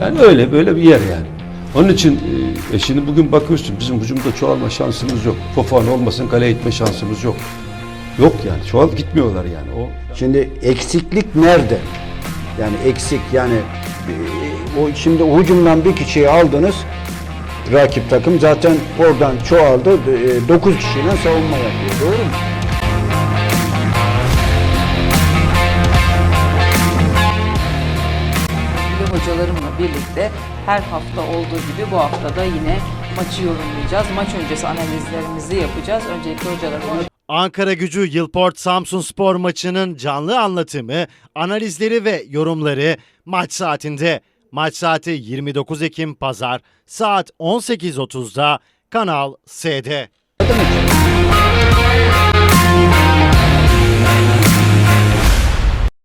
Yani öyle böyle bir yer yani. Onun için e, e, şimdi bugün bakıyorsun bizim hücumda çoğalma şansımız yok. Fofana olmasın kaleye itme şansımız yok. Yok yani çoğal gitmiyorlar yani. O Şimdi eksiklik nerede? Yani eksik yani e, o şimdi hücumdan bir kişiyi aldınız rakip takım zaten oradan çoğaldı 9 kişiyle savunma yapıyor. Doğru mu? Hocalarımla birlikte her hafta olduğu gibi bu hafta da yine maçı yorumlayacağız. Maç öncesi analizlerimizi yapacağız. Öncelikle hocalarıma Ankara gücü Yılport Samsun Spor maçının canlı anlatımı, analizleri ve yorumları maç saatinde. Maç saati 29 Ekim Pazar saat 18.30'da Kanal S'de.